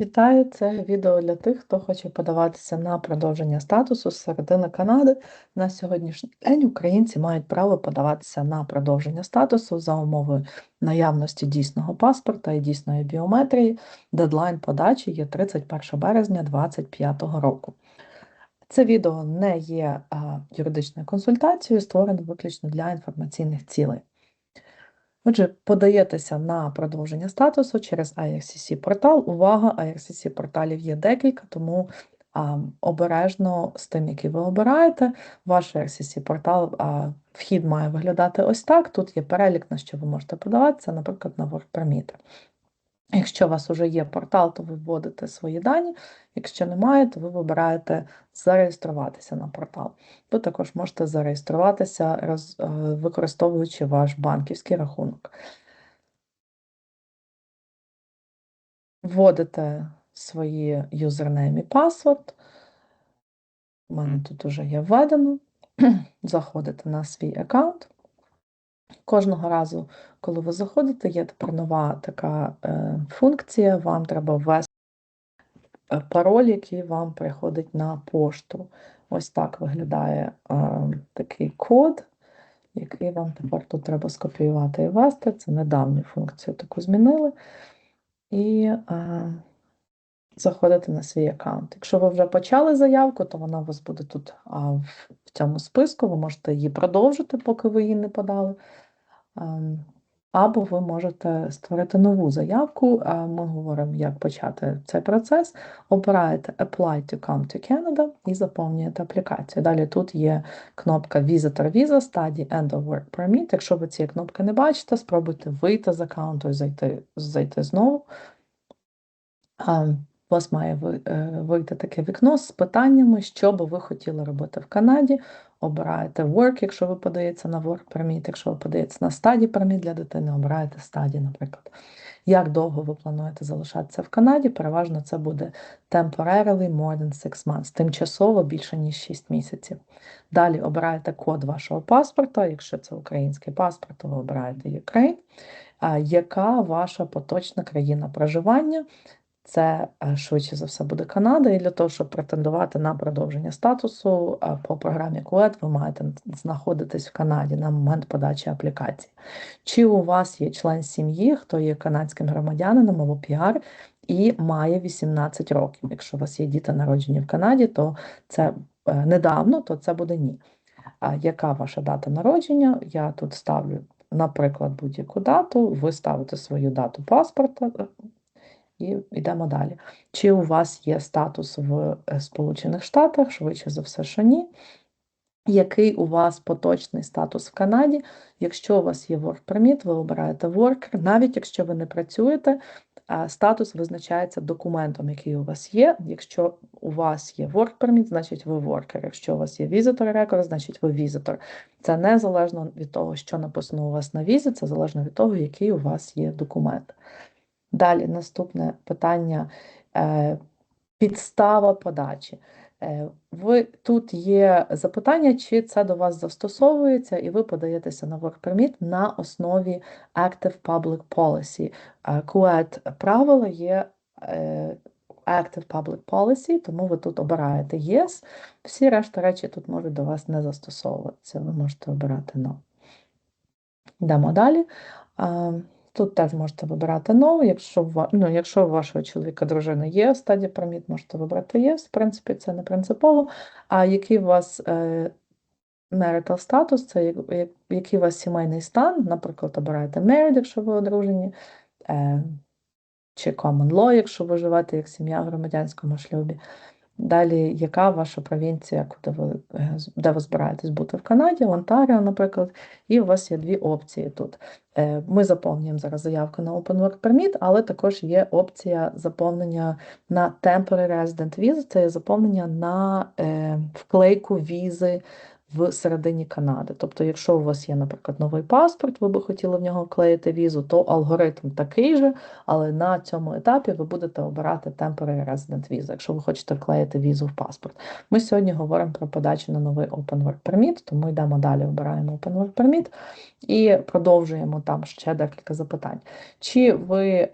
Вітаю! Це відео для тих, хто хоче подаватися на продовження статусу з середини Канади. На сьогоднішній день українці мають право подаватися на продовження статусу за умови наявності дійсного паспорта і дійсної біометрії. Дедлайн подачі є 31 березня 2025 року. Це відео не є юридичною консультацією, створене виключно для інформаційних цілей. Отже, подаєтеся на продовження статусу через IRCC портал. Увага, IRCC порталів є декілька, тому а, обережно з тим, який ви обираєте. Ваш IRCC портал а, вхід має виглядати ось так. Тут є перелік, на що ви можете подаватися, наприклад, на Work Permit. Якщо у вас вже є портал, то ви вводите свої дані. Якщо немає, то ви вибираєте зареєструватися на портал. Ви також можете зареєструватися, роз, е, використовуючи ваш банківський рахунок. Вводите свої юзернейм і паспорт. У мене тут вже є введено. Заходите на свій аккаунт. Кожного разу, коли ви заходите, є тепер нова така е, функція, вам треба ввести е, пароль, який вам приходить на пошту. Ось так виглядає е, такий код, який вам тепер тут треба скопіювати і ввести. Це недавню функцію таку змінили. І е, заходите на свій аккаунт. Якщо ви вже почали заявку, то вона у вас буде тут а, в, цьому списку. Ви можете її продовжити, поки ви її не подали. Ем, або ви можете створити нову заявку. а Ми говоримо, як почати цей процес. Обираєте Apply to come to Canada і заповнюєте аплікацію. Далі тут є кнопка Visitor Visa, Study End of Work Permit. Якщо ви цієї кнопки не бачите, спробуйте вийти з аккаунту і зайти, зайти знову. У вас має е, вийти таке вікно з питаннями, що би ви хотіли робити в Канаді. Обираєте Work, якщо ви подаєтеся на Work Permit, якщо ви подаєтеся на Study Permit для дитини, обираєте Study, наприклад. Як довго ви плануєте залишатися в Канаді? Переважно це буде temporarily more than 6 months, тимчасово більше, ніж 6 місяців. Далі обираєте код вашого паспорта, якщо це український паспорт, то ви обираєте Ukraine. Яка ваша поточна країна проживання? Це е, швидше за все буде Канада, і для того, щоб претендувати на продовження статусу е, по програмі КУЕТ, ви маєте знаходитись в Канаді на момент подачі аплікації. Чи у вас є член сім'ї, хто є канадським громадянином або піар і має 18 років. Якщо у вас є діти народжені в Канаді, то це е, недавно, то це буде ні. А яка ваша дата народження? Я тут ставлю, наприклад, будь-яку дату, ви ставите свою дату паспорта. І йдемо далі. Чи у вас є статус в е, Сполучених Штатах, швидше за все, що ні. Який у вас поточний статус в Канаді? Якщо у вас є Work Permit, ви обираєте Worker, навіть якщо ви не працюєте, статус визначається документом, який у вас є. Якщо у вас є Work Permit, значить ви Worker. Якщо у вас є Visitor Record, значить ви Visitor. Це незалежно від того, що написано у вас на візі, це залежно від того, який у вас є документ. Далі наступне питання е, підстава подачі. Е, ви Тут є запитання, чи це до вас застосовується, і ви подаєтеся на Work на основі Active Public Policy. QED е, правила є Active Public Policy, тому ви тут обираєте Yes. Всі решта речі тут можуть до вас не застосовуватися. Ви можете обирати No. Йдемо далі. Тут теж можете вибирати no, якщо ну, якщо у вашого чоловіка дружини є стадія проміт, можете вибрати yes, в принципі, це не принципово. А який у вас е, marital status, це який у вас сімейний стан, наприклад, обираєте married, якщо ви одружені, е, чи common law, якщо ви живете як сім'я в громадянському шлюбі. Далі, яка ваша провінція, куди ви, е, де ви збираєтесь бути в Канаді, в Онтаріо, наприклад, і у вас є дві опції тут. Е, ми заповнюємо зараз заявку на Open Work Permit, але також є опція заповнення на Temporary Resident Visa, це є заповнення на е, вклейку візи в середині Канади. Тобто, якщо у вас є, наприклад, новий паспорт, ви би хотіли в нього вклеїти візу, то алгоритм такий же, але на цьому етапі ви будете обирати Temporary Resident Visa, якщо ви хочете вклеїти візу в паспорт. Ми сьогодні говоримо про подачу на новий Open Work Permit, тому йдемо далі, обираємо Open Work Permit і продовжуємо там ще декілька запитань. Чи ви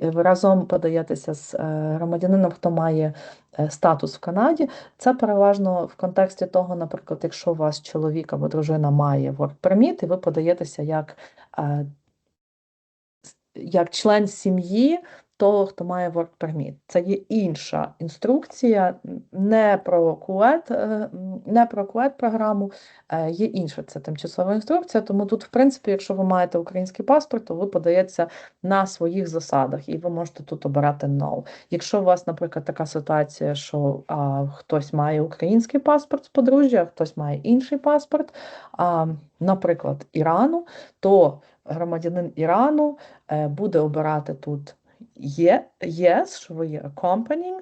разом подаєтеся з е, громадянином, хто має е, статус в Канаді. Це переважно в контексті того, наприклад, якщо у вас чоловік або дружина має work permit, і ви подаєтеся як, е, як член сім'ї того, хто має work permit. Це є інша інструкція, не про QED, е, не про QED програму, е, є інша це тимчасова інструкція. Тому тут, в принципі, якщо ви маєте український паспорт, то ви подаєтеся на своїх засадах, і ви можете тут обирати no. Якщо у вас, наприклад, така ситуація, що а, хтось має український паспорт з подружжя, а хтось має інший паспорт, а, наприклад, Ірану, то громадянин Ірану е, буде обирати тут yes, що ви є accompanying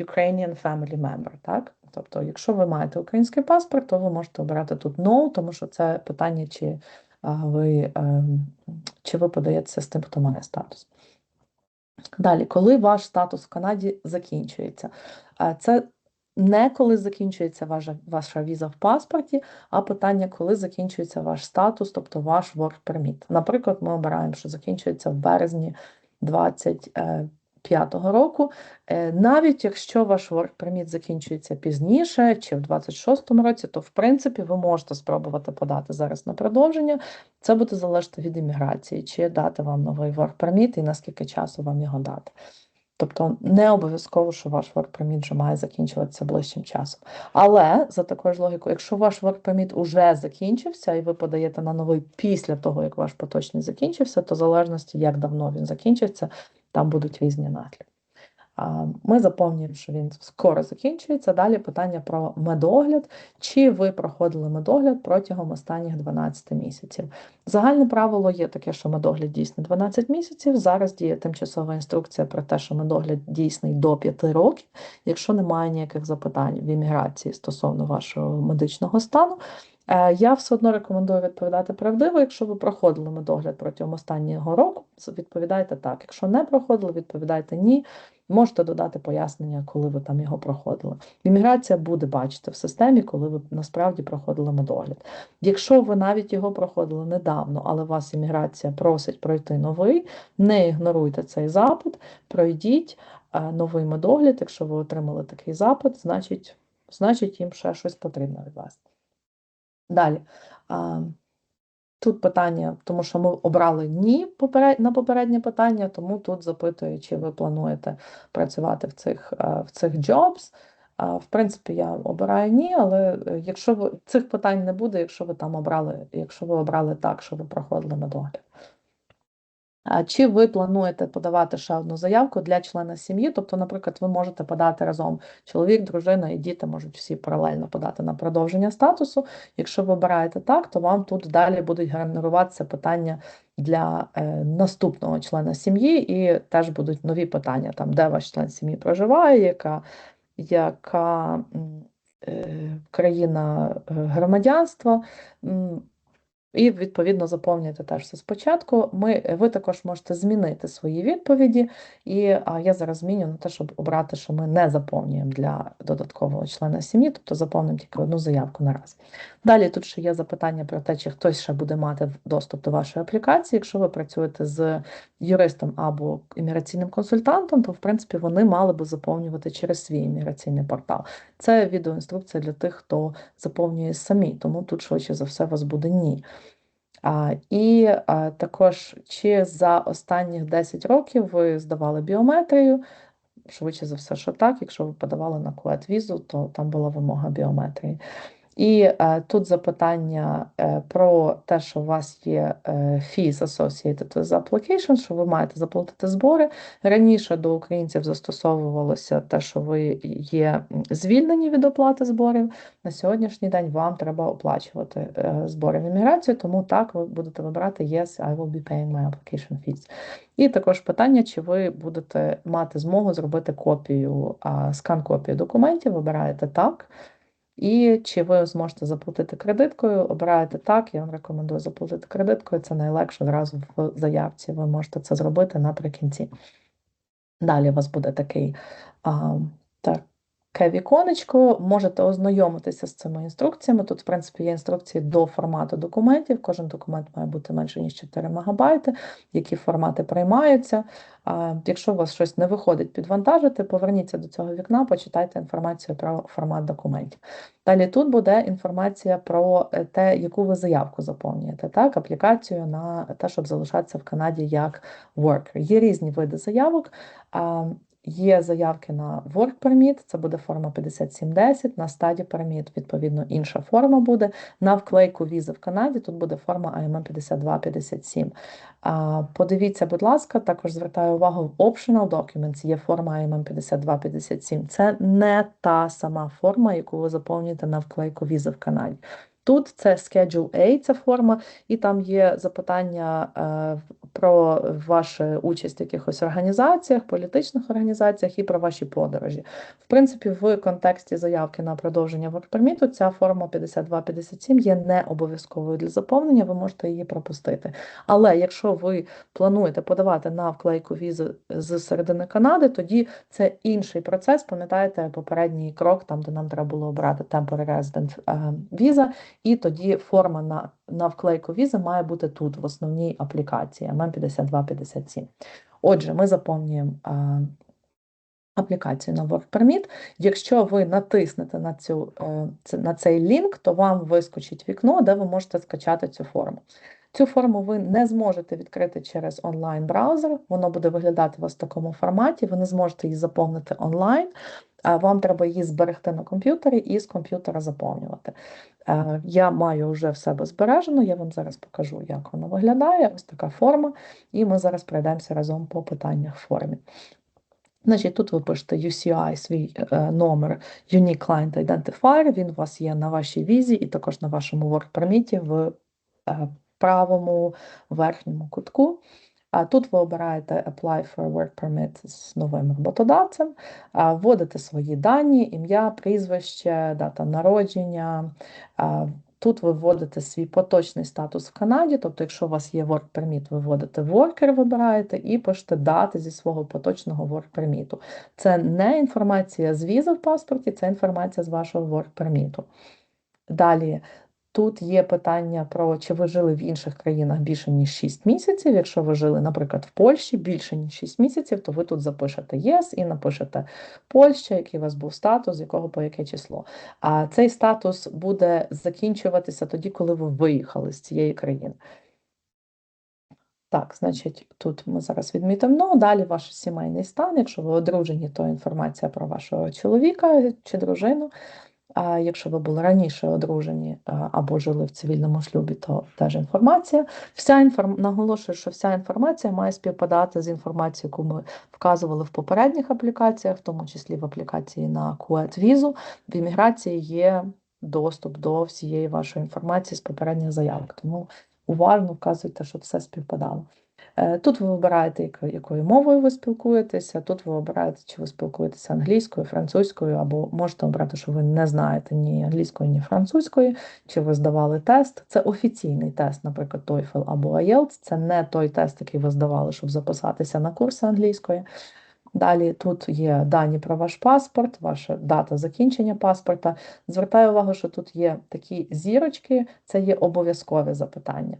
Ukrainian family member, так? Тобто, якщо ви маєте український паспорт, то ви можете обирати тут no, тому що це питання, чи ви, ем, чи ви подаєтеся з тим, хто має статус. Далі, коли ваш статус в Канаді закінчується, це не коли закінчується ваша, ваша віза в паспорті, а питання, коли закінчується ваш статус, тобто ваш work permit. Наприклад, ми обираємо, що закінчується в березні 25-го року. Е, Навіть якщо ваш work permit закінчується пізніше, чи в 26-му році, то в принципі ви можете спробувати подати зараз на продовження. Це буде залежати від імміграції, чи дати вам новий work permit і наскільки часу вам його дати. Тобто не обов'язково, що ваш work вже має закінчуватися ближчим часом. Але за такою ж логікою, якщо ваш work permit уже закінчився, і ви подаєте на новий після того, як ваш поточний закінчився, то в залежності, як давно він закінчився, там будуть різні наслідки. Ми заповнюємо, що він скоро закінчується. Далі питання про медогляд. Чи ви проходили медогляд протягом останніх 12 місяців? Загальне правило є таке, що медогляд дійсний 12 місяців. Зараз діє тимчасова інструкція про те, що медогляд дійсний до 5 років. Якщо немає ніяких запитань в імміграції стосовно вашого медичного стану, я все одно рекомендую відповідати правдиво. Якщо ви проходили медогляд протягом останнього року, відповідайте так. Якщо не проходили, відповідайте ні. Можете додати пояснення, коли ви там його проходили. Імміграція буде бачити в системі, коли ви насправді проходили медогляд. Якщо ви навіть його проходили недавно, але вас імміграція просить пройти новий, не ігноруйте цей запит, пройдіть е, новий медогляд. Якщо ви отримали такий запит, значить, значить їм ще щось потрібно від вас. Далі. Тут питання, тому що ми обрали ні на попереднє питання, тому тут запитую, чи ви плануєте працювати в цих, е, в цих jobs. В принципі, я обираю ні, але е, якщо ви цих питань не буде, якщо ви там обрали, якщо ви обрали так, що ви проходили медогляд. А Чи ви плануєте подавати ще одну заявку для члена сім'ї? Тобто, наприклад, ви можете подати разом чоловік, дружина і діти можуть всі паралельно подати на продовження статусу. Якщо ви обираєте так, то вам тут далі будуть генеруватися питання для е, наступного члена сім'ї, і теж будуть нові питання, там, де ваш член сім'ї проживає, яка, яка е, країна е, громадянства. І, відповідно, заповнюєте теж все спочатку. Ми, ви також можете змінити свої відповіді, і а, я зараз зміню на те, щоб обрати, що ми не заповнюємо для додаткового члена сім'ї, тобто заповнимо тільки одну заявку на раз. Далі тут ще є запитання про те, чи хтось ще буде мати доступ до вашої аплікації. Якщо ви працюєте з юристом або імміграційним консультантом, то в принципі вони мали би заповнювати через свій імміграційний портал. Це відеоінструкція для тих, хто заповнює самі, тому тут швидше за все вас буде ні. І також, чи за останніх 10 років ви здавали біометрію? Швидше за все, що так. Якщо ви подавали на кует візу, то там була вимога біометрії. І е, тут запитання е, про те, що у вас є е, fees associated with application, що ви маєте заплатити збори. Раніше до українців застосовувалося те, що ви є звільнені від оплати зборів. На сьогоднішній день вам треба оплачувати збори в імміграцію, тому так ви будете вибирати Yes, I will be paying my application fees. І також питання, чи ви будете мати змогу зробити копію, а, скан-копію документів, вибираєте так. І чи ви зможете заплатити кредиткою, обираєте так, я вам рекомендую заплатити кредиткою, це найлегше одразу в заявці. Ви можете це зробити наприкінці. Далі у вас буде такий, а, таке віконечко, можете ознайомитися з цими інструкціями. Тут, в принципі, є інструкції до формату документів. Кожен документ має бути менше, ніж 4 МБ, які формати приймаються. Якщо у вас щось не виходить підвантажити, поверніться до цього вікна, почитайте інформацію про формат документів. Далі тут буде інформація про е, те, яку ви заявку заповнюєте, так, аплікацію на те, щоб залишатися в Канаді як worker. Є різні види заявок. Є заявки на Work Permit, це буде форма 5710, на Study Permit, відповідно, інша форма буде. На вклейку візи в Канаді тут буде форма AMM 5257. Подивіться, будь ласка, також звертаю увагу, в Optional Documents є форма AMM 5257. Це не та сама форма, яку ви заповнюєте на вклейку візи в Канаді. Тут це Schedule A, ця форма, і там є запитання е, про вашу участь в якихось організаціях, політичних організаціях і про ваші подорожі. В принципі, в контексті заявки на продовження воркперміту ця форма 5257 є не обов'язковою для заповнення, ви можете її пропустити. Але якщо ви плануєте подавати на вклейку візи з середини Канади, тоді це інший процес. Пам'ятаєте, попередній крок, там де нам треба було обрати Temporary Resident е, віза, і тоді форма на на вклейку візи має бути тут, в основній аплікації mm 5257 Отже, ми заповнюємо аплікацію на Work Permit. Якщо ви натиснете на, цю, е, на цей лінк, то вам вискочить вікно, де ви можете скачати цю форму. Цю форму ви не зможете відкрити через онлайн-браузер, воно буде виглядати у вас в такому форматі, ви не зможете її заповнити онлайн, а вам треба її зберегти на комп'ютері і з комп'ютера заповнювати. Е, я маю вже в себе збережено, я вам зараз покажу, як воно виглядає. Ось така форма, і ми зараз пройдемося разом по питаннях формі. Значить, Тут ви пишете UCI, свій е, номер Unique Client Identifier, він у вас є на вашій візі і також на вашому work в е, правому верхньому кутку. Тут ви обираєте Apply for Work Permit з новим роботодавцем, вводите свої дані, ім'я, прізвище, дата народження. Тут ви вводите свій поточний статус в Канаді, тобто, якщо у вас є Work Permit, ви вводите Worker, вибираєте і пишете дати зі свого поточного Work Permit. Це не інформація з візи в паспорті, це інформація з вашого Work Permit. Далі Тут є питання про чи ви жили в інших країнах більше ніж 6 місяців. Якщо ви жили, наприклад, в Польщі більше ніж 6 місяців, то ви тут запишете ЄС і напишете Польща, який у вас був статус, з якого по яке число. А цей статус буде закінчуватися тоді, коли ви виїхали з цієї країни. Так, значить, тут ми зараз відмітимо. Ну, далі ваш сімейний стан. Якщо ви одружені, то інформація про вашого чоловіка чи дружину. А якщо ви були раніше одружені або жили в цивільному шлюбі, то теж інформація. Вся інформ... Наголошую, що вся інформація має співпадати з інформацією, яку ми вказували в попередніх аплікаціях, в тому числі в аплікації на QET візу. В імміграції є доступ до всієї вашої інформації з попередніх заявок. Тому уважно вказуйте, щоб все співпадало. Е, тут ви вибираєте, якою мовою ви спілкуєтеся, тут ви обираєте, чи ви спілкуєтеся англійською, французькою, або можете обрати, що ви не знаєте ні англійської, ні французької, чи ви здавали тест. Це офіційний тест, наприклад, TOEFL або IELTS. Це не той тест, який ви здавали, щоб записатися на курси англійської. Далі тут є дані про ваш паспорт, ваша дата закінчення паспорта. Звертаю увагу, що тут є такі зірочки, це є обов'язкові запитання.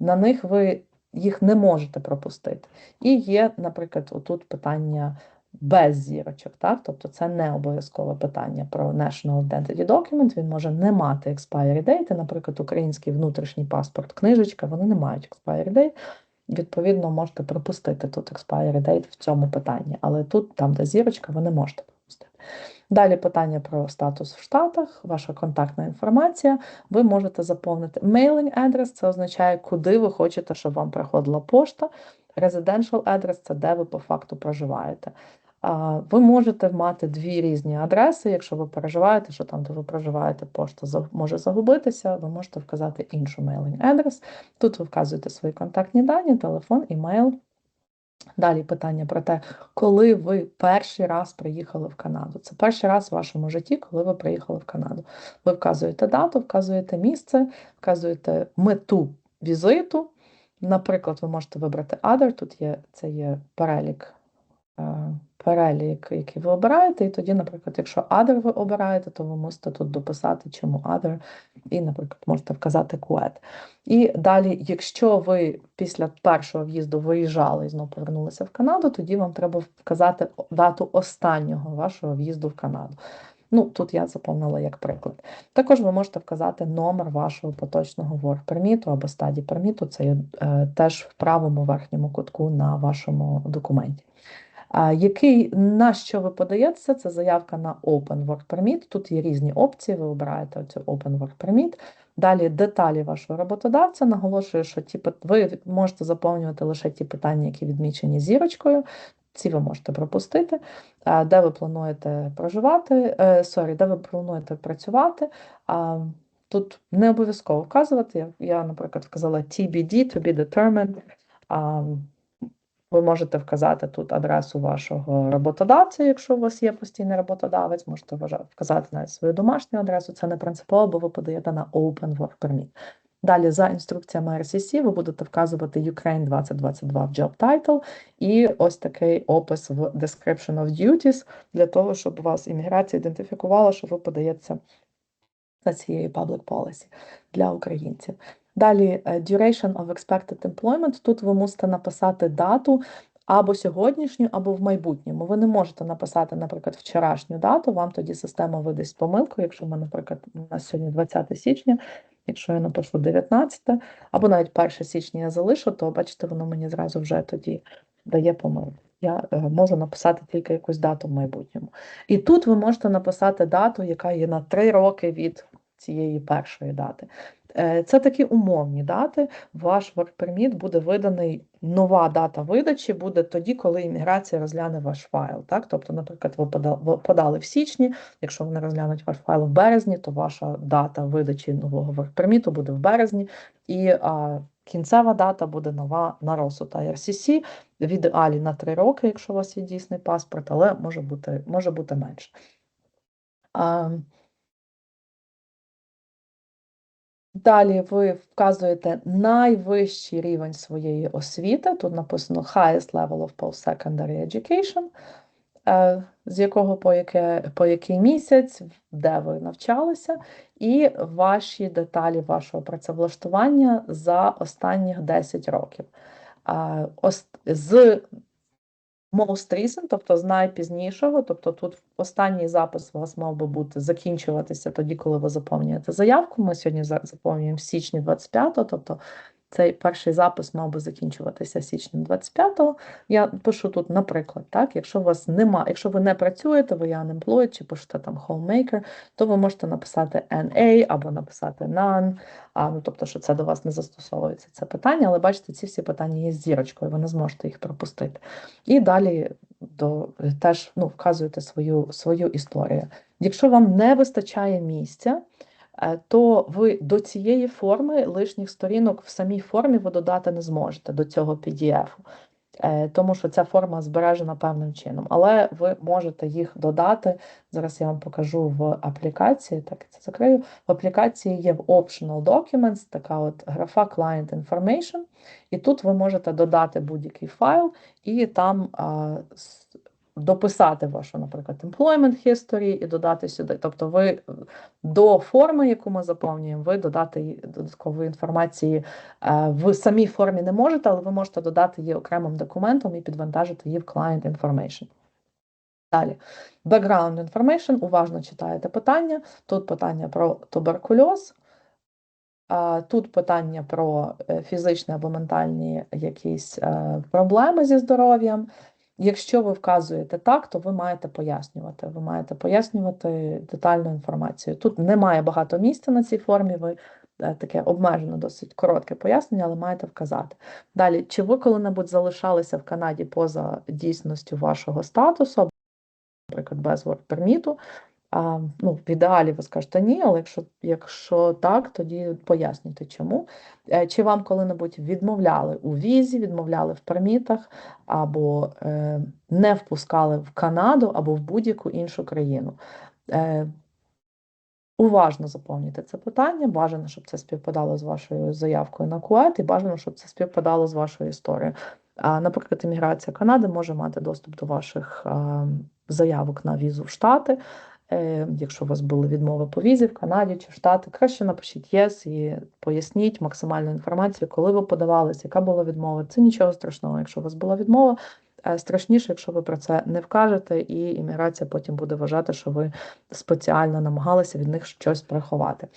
На них ви їх не можете пропустити. І є, наприклад, отут питання без зірочок, так? тобто це не обов'язкове питання про National Identity Document, він може не мати expiry date, наприклад, український внутрішній паспорт, книжечка, вони не мають expiry date, Відповідно, можете пропустити тут expiry date в цьому питанні, але тут, там, де зірочка, ви не можете пропустити. Далі питання про статус в Штатах, ваша контактна інформація. Ви можете заповнити mailing address, це означає, куди ви хочете, щоб вам приходила пошта. Residential address – це де ви по факту проживаєте. Ви можете мати дві різні адреси. Якщо ви переживаєте, що там, де ви проживаєте, пошта може загубитися, ви можете вказати іншу mailing address. Тут ви вказуєте свої контактні дані, телефон, імейл. Далі питання про те, коли ви перший раз приїхали в Канаду. Це перший раз в вашому житті, коли ви приїхали в Канаду. Ви вказуєте дату, вказуєте місце, вказуєте мету візиту. Наприклад, ви можете вибрати Other, тут є це є перелік, е, перелік, який ви обираєте, і тоді, наприклад, якщо other ви обираєте, то ви мусите тут дописати, чому other, і, наприклад, можете вказати QED. І далі, якщо ви після першого в'їзду виїжджали і знову повернулися в Канаду, тоді вам треба вказати дату останнього вашого в'їзду в Канаду. Ну, тут я заповнила як приклад. Також ви можете вказати номер вашого поточного permit або стадії перміту, це є е, теж в правому верхньому кутку на вашому документі. Який, на що ви подаєтеся, це заявка на Open Work Permit. Тут є різні опції, ви обираєте цю Open Work Permit. Далі деталі вашого роботодавця. Наголошую, що ті, ви можете заповнювати лише ті питання, які відмічені зірочкою. Ці ви можете пропустити, де ви плануєте проживати, е, сорі, де ви плануєте працювати. Тут не обов'язково вказувати. Я, наприклад, вказала TBD, to be determined. Ви можете вказати тут адресу вашого роботодавця, якщо у вас є постійний роботодавець, можете вказати навіть свою домашню адресу. Це не принципово, бо ви подаєте на Open Work Permit. Далі, за інструкціями RCC, ви будете вказувати Ukraine 2022 в Job Title і ось такий опис в Description of Duties для того, щоб вас імміграція ідентифікувала, що ви подаєтеся за цією Public Policy для українців. Далі е, duration of expected employment. Тут ви мусите написати дату або сьогоднішню, або в майбутньому. Ви не можете написати, наприклад, вчорашню дату, вам тоді система видасть помилку, якщо ми, наприклад, у нас сьогодні 20 січня, якщо я напишу 19, або навіть 1 січня я залишу, то бачите, воно мені зразу вже тоді дає помилку. Я е, можу написати тільки якусь дату в майбутньому. І тут ви можете написати дату, яка є на 3 роки від цієї першої дати. Е, Це такі умовні дати. Ваш work permit буде виданий, нова дата видачі буде тоді, коли імміграція розгляне ваш файл. Так? Тобто, наприклад, ви подали в січні, якщо вони розглянуть ваш файл в березні, то ваша дата видачі нового work permit буде в березні, і кінцева дата буде нова на розсуд IRCC, в ідеалі на 3 роки, якщо у вас є дійсний паспорт, але може бути, може бути менше. Далі ви вказуєте найвищий рівень своєї освіти. Тут написано highest level of post-secondary education, е, з якого по, яке, по який місяць, де ви навчалися, і ваші деталі вашого працевлаштування за останніх 10 років. Е, З most recent, тобто з найпізнішого, тобто тут останній запис у вас мав би бути закінчуватися тоді, коли ви заповнюєте заявку. Ми сьогодні за- заповнюємо в січні 25-го, тобто цей перший запис мав би закінчуватися січнем 25-го. Я пишу тут, наприклад, так, якщо у вас нема, якщо ви не працюєте, ви є unemployed чи пишете там homemaker, то ви можете написати NA або написати none, а, ну, тобто, що це до вас не застосовується це питання, але бачите, ці всі питання є зірочкою, ви не зможете їх пропустити. І далі до, теж ну, вказуєте свою, свою історію. Якщо вам не вистачає місця, то ви до цієї форми лишніх сторінок в самій формі ви додати не зможете до цього PDF. Е, Тому що ця форма збережена певним чином, але ви можете їх додати. Зараз я вам покажу в аплікації. Так, це закрию. В аплікації є в Optional Documents така от графа Client Information, і тут ви можете додати будь-який файл і там с- дописати вашу, наприклад, employment history і додати сюди. Тобто ви е, до форми, яку ми заповнюємо, ви додати додаткової інформації е, в самій формі не можете, але ви можете додати її окремим документом і підвантажити її в Client Information. Далі, background information, уважно читаєте питання. Тут питання про туберкульоз, тут питання про е, фізичні або ментальні якісь проблеми зі здоров'ям. Якщо ви вказуєте так, то ви маєте пояснювати. Ви маєте пояснювати детальну інформацію. Тут немає багато місця на цій формі. Ви е, таке обмежено, досить коротке пояснення, але маєте вказати. Далі, чи ви коли-небудь залишалися в Канаді поза дійсністю вашого статусу, наприклад, без work permit, а, ну, в ідеалі ви скажете ні, але якщо, якщо так, тоді пояснюйте чому. Е, Чи вам коли-небудь відмовляли у візі, відмовляли в пермітах, або е, не впускали в Канаду, або в будь-яку іншу країну? Е, Уважно заповнюйте це питання. Бажано, щоб це співпадало з вашою заявкою на КУЕТ, і бажано, щоб це співпадало з вашою історією. А, Наприклад, імміграція Канади може мати доступ до ваших а, заявок на візу в Штати. Е, Якщо у вас були відмови по візі в Канаді чи в Штати, краще напишіть єс і поясніть максимальну інформацію, коли ви подавалися, яка була відмова. Це нічого страшного, якщо у вас була відмова. Е, Страшніше, якщо ви про це не вкажете, і імміграція потім буде вважати, що ви спеціально намагалися від них щось приховати.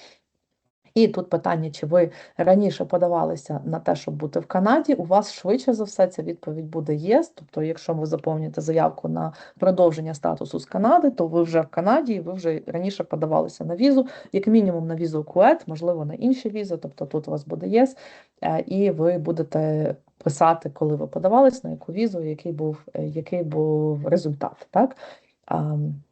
І тут питання, чи ви раніше подавалися на те, щоб бути в Канаді, у вас швидше за все ця відповідь буде єс. Тобто, якщо ви заповните заявку на продовження статусу з Канади, то ви вже в Канаді, ви вже раніше подавалися на візу, як мінімум на візу Кует, можливо, на інші візи, тобто тут у вас буде єс, е, і ви будете писати, коли ви подавались, на яку візу, який був, е, який був результат. Так?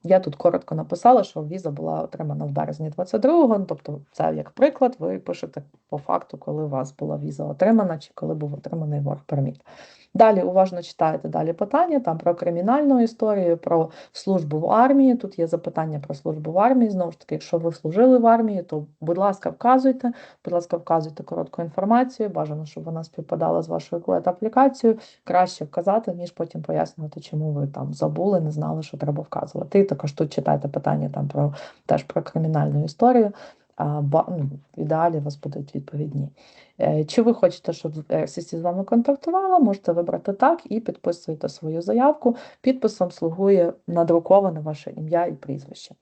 Я тут коротко написала, що віза була отримана в березні 22-го, ну, тобто це як приклад, ви пишете по факту, коли у вас була віза отримана чи коли був отриманий work permit. Далі уважно читаєте далі питання там про кримінальну історію, про службу в армії. Тут є запитання про службу в армії. Знову ж таки, якщо ви служили в армії, то, будь ласка, вказуйте, будь ласка, вказуйте коротку інформацію. Бажано, щоб вона співпадала з вашою аплікацією. Краще вказати, ніж потім пояснювати, чому ви там забули, не знали, що треба вказувати. І також тут читайте питання там про теж про кримінальну історію. Ну, в ідеалі у вас будуть відповідні. Е, чи ви хочете, щоб RCC з вами контактувала, можете вибрати так і підписуєте свою заявку. Підписом слугує надруковане ваше ім'я і прізвище.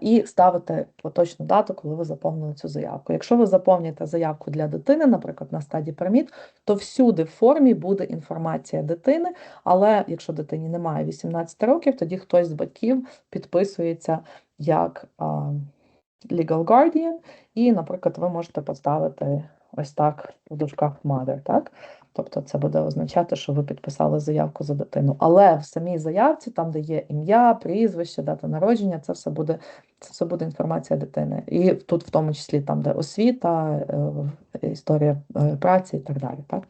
І ставите поточну дату, коли ви заповнили цю заявку. Якщо ви заповните заявку для дитини, наприклад, на стадії переміт, то всюди в формі буде інформація дитини, але якщо дитині немає 18 років, тоді хтось з батьків підписується як legal guardian, і, наприклад, ви можете поставити ось так в дужках mother, так? Тобто це буде означати, що ви підписали заявку за дитину. Але в самій заявці, там, де є ім'я, прізвище, дата народження, це все буде це все буде інформація дитини. І тут, в тому числі, там, де освіта, е, історія е, праці і так далі. Так?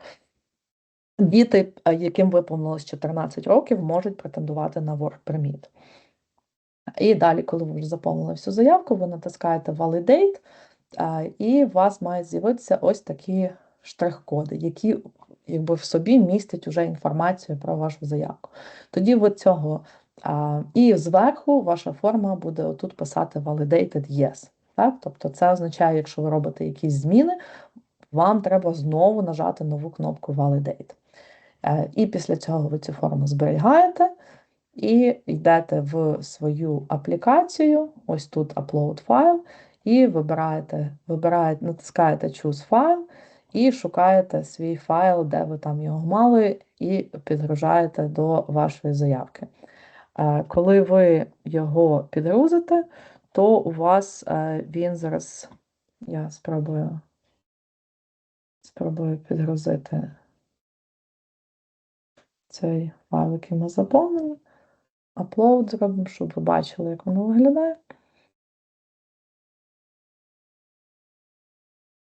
Діти, е, яким виповнилось 14 років, можуть претендувати на work permit. І далі, коли ви вже заповнили всю заявку, ви натискаєте Validate, і у вас мають з'явитися ось такі штрих-коди, які якби в собі містять уже інформацію про вашу заявку. Тоді ви цього. І зверху ваша форма буде отут писати Validated Yes. Так? Тобто це означає, якщо ви робите якісь зміни, вам треба знову нажати нову кнопку Validate. Е, і після цього ви цю форму зберігаєте. І йдете в свою аплікацію, ось тут Upload File, і вибираєте, вибираєте, натискаєте Choose File і шукаєте свій файл, де ви там його мали, і підгружаєте до вашої заявки. Е, коли ви його підгрузите, то у вас е, він зараз, я спробую, спробую підгрузити цей файл, який ми заповнили. Upload зробимо, щоб ви бачили, як воно виглядає.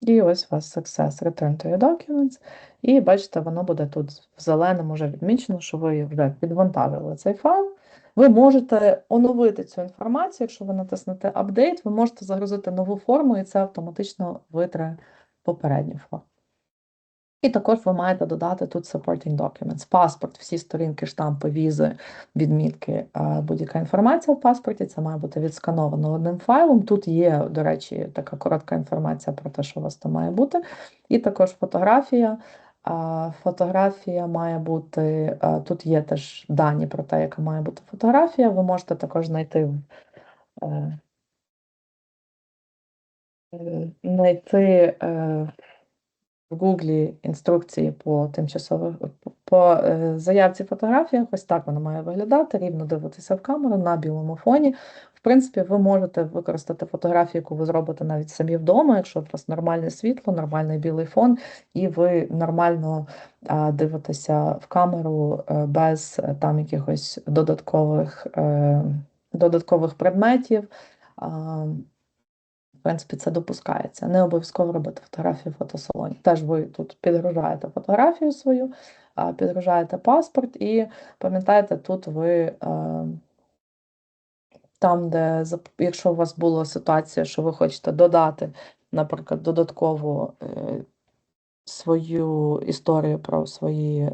І ось у вас Success Return to your Documents. І бачите, воно буде тут в зеленому вже відмічено, що ви вже підвантажили цей файл. Ви можете оновити цю інформацію, якщо ви натиснете Update, ви можете загрузити нову форму, і це автоматично витре попередню форму. І також ви маєте додати тут supporting documents, паспорт, всі сторінки, штампи, візи, відмітки, будь-яка інформація в паспорті. Це має бути відскановано одним файлом. Тут є, до речі, така коротка інформація про те, що у вас там має бути. І також фотографія. Фотографія має бути, тут є теж дані про те, яка має бути фотографія. Ви можете також знайти е, е, знайти е, в Гуглі інструкції по тимчасових по е, заявці фотографіях. Ось так вона має виглядати, рівно дивитися в камеру на білому фоні. В принципі, ви можете використати фотографію, яку ви зробите навіть самі вдома, якщо у вас нормальне світло, нормальний білий фон, і ви нормально дивитеся в камеру е, без е, там якихось додаткових, додаткових предметів принципі, це допускається. Не обов'язково робити фотографію в фотосалоні. Теж ви тут підгружаєте фотографію свою, підгружаєте паспорт, і пам'ятаєте, тут ви е, там, де якщо у вас була ситуація, що ви хочете додати, наприклад, додаткову. Е, свою історію про свої е,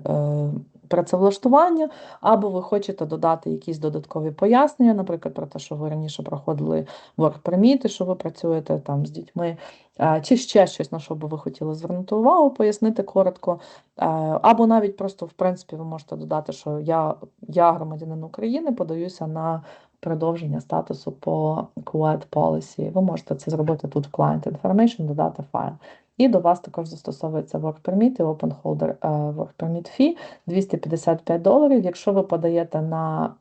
працевлаштування, або ви хочете додати якісь додаткові пояснення, наприклад, про те, що ви раніше проходили work permit, що ви працюєте там з дітьми, чи ще щось, на що би ви хотіли звернути увагу, пояснити коротко. Або навіть просто, в принципі, ви можете додати, що я, я громадянин України, подаюся на продовження статусу по QED Policy. Ви можете це зробити тут в Client Information, додати файл. І до вас також застосовується Work Permit і Open Holder е, Work Permit Fee 255 доларів. Якщо ви подаєте на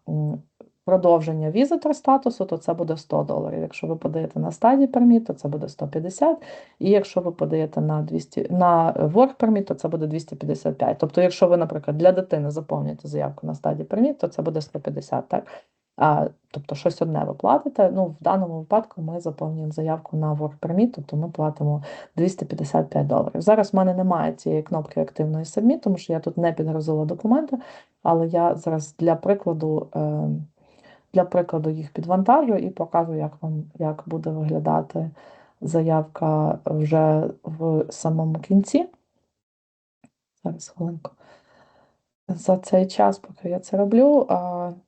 продовження візитор статусу, то це буде 100 доларів. Якщо ви подаєте на стадії перміт, то це буде 150. І якщо ви подаєте на 200, на work permit, то це буде 255. Тобто, якщо ви, наприклад, для дитини заповнюєте заявку на стадії перміт, то це буде 150. так? Тобто щось одне ви платите. Ну, В даному випадку ми заповнюємо заявку на Work Permit, тобто ми платимо 255 доларів. Зараз в мене немає цієї кнопки активної Submit, тому що я тут не підгрузила документи, але я зараз для прикладу е, для прикладу їх підвантажу і покажу, як вам як буде виглядати заявка вже в самому кінці. Зараз хвилинку. За цей час, поки я це роблю,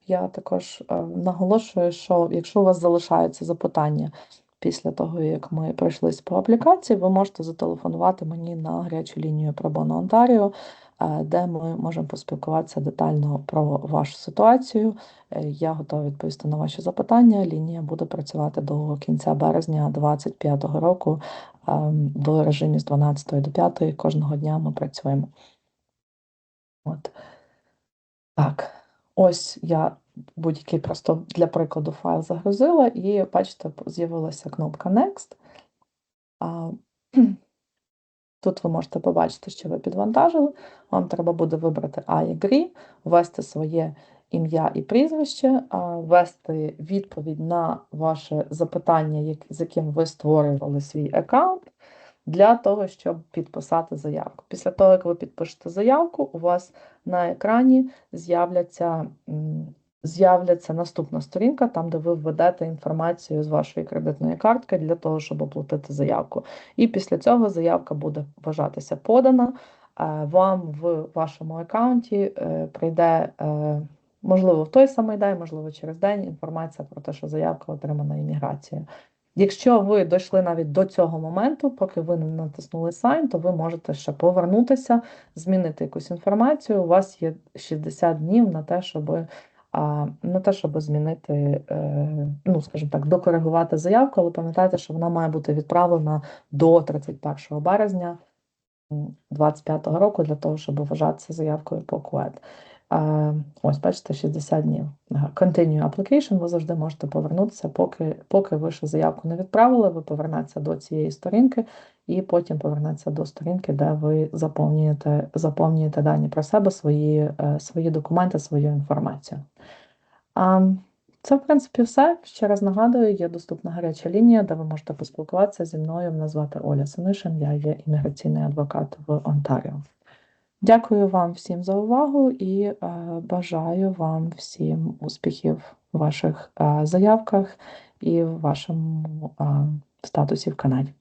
я також наголошую, що якщо у вас залишаються запитання після того, як ми пройшлись по аплікації, ви можете зателефонувати мені на гарячу лінію Пробоно Онтаріо, де ми можемо поспілкуватися детально про вашу ситуацію. Е, я готова відповісти на ваші запитання. Лінія буде працювати до кінця березня 2025 року в режимі з 12 до 5 кожного дня ми працюємо. От. Так, ось я будь-який просто для прикладу файл загрузила, і бачите, з'явилася кнопка Next. Тут ви можете побачити, що ви підвантажили. Вам треба буде вибрати I agree, ввести своє ім'я і прізвище, ввести відповідь на ваше запитання, з яким ви створювали свій аккаунт для того, щоб підписати заявку. Після того, як ви підпишете заявку, у вас на екрані з'являться з'являться наступна сторінка, там, де ви введете інформацію з вашої кредитної картки для того, щоб оплатити заявку. І після цього заявка буде вважатися подана. Е, вам в вашому аккаунті е, прийде, е, можливо, в той самий день, можливо, через день інформація про те, що заявка отримана імміграцією. Якщо ви дійшли навіть до цього моменту, поки ви не натиснули Sign, то ви можете ще повернутися, змінити якусь інформацію. У вас є 60 днів на те, щоб на те, щоб змінити, е, ну, скажімо так, докоригувати заявку, але пам'ятайте, що вона має бути відправлена до 31 березня 2025 року для того, щоб вважатися заявкою по КУЕД. Ось, бачите, 60 днів. Continue application, ви завжди можете повернутися, поки поки ви ще заявку не відправили, ви повернеться до цієї сторінки, і потім повернеться до сторінки, де ви заповнюєте заповнюєте дані про себе, свої е, свої документи, свою інформацію. Це, в принципі, все. Ще раз нагадую, є доступна гаряча лінія, де ви можете поспілкуватися зі мною. Мене звати Оля Синишин, я є імміграційний адвокат в Онтаріо. Дякую вам всім за увагу і е, бажаю вам всім успіхів в ваших е, заявках і в вашому е, статусі в Канаді.